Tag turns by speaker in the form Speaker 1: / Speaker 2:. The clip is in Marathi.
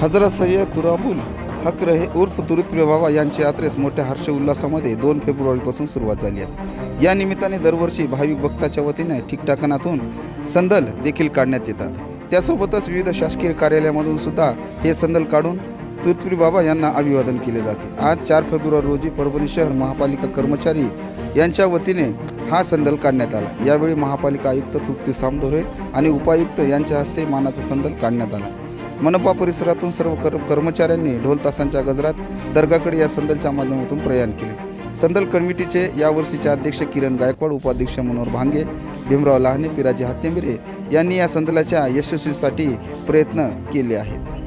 Speaker 1: हजरत सय्यद तुराबुल हक रहे उर्फ तुरुतप्रिय बाबा यांच्या यात्रेस मोठ्या हर्ष उल्हासामध्ये दोन फेब्रुवारीपासून सुरुवात झाली आहे. या निमित्ताने दरवर्षी भाविक भक्ताच्या वतीने ठिकठाकणातून संदल देखील काढण्यात येतात. त्यासोबतच विविध शासकीय कार्यालयामधून सुद्धा हे संदल काढून तुरुतप्रिय बाबा यांना अभिवादन केले जाते. आज चार फेब्रुवारी रोजी परभणी शहर महापालिका कर्मचारी यांच्या वतीने हा संदल काढण्यात आला. यावेळी महापालिका आयुक्त तृप्ती सामढोरे आणि उपायुक्त यांच्या हस्ते मानाचा संदल काढण्यात आला. मनपा परिसरातून सर्व कर कर्मचाऱ्यांनी ढोल तासांच्या गजरात दर्गाकडे या संदलच्या माध्यमातून प्रयाण केले. संदल कमिटीचे यावर्षीचे अध्यक्ष किरण गायकवाड उपाध्यक्ष मनोहर भांगे भीमराव लहाने पिराजी हत्तेमिरे यांनी या संदलाच्या यशस्वीसाठी प्रयत्न केले आहेत.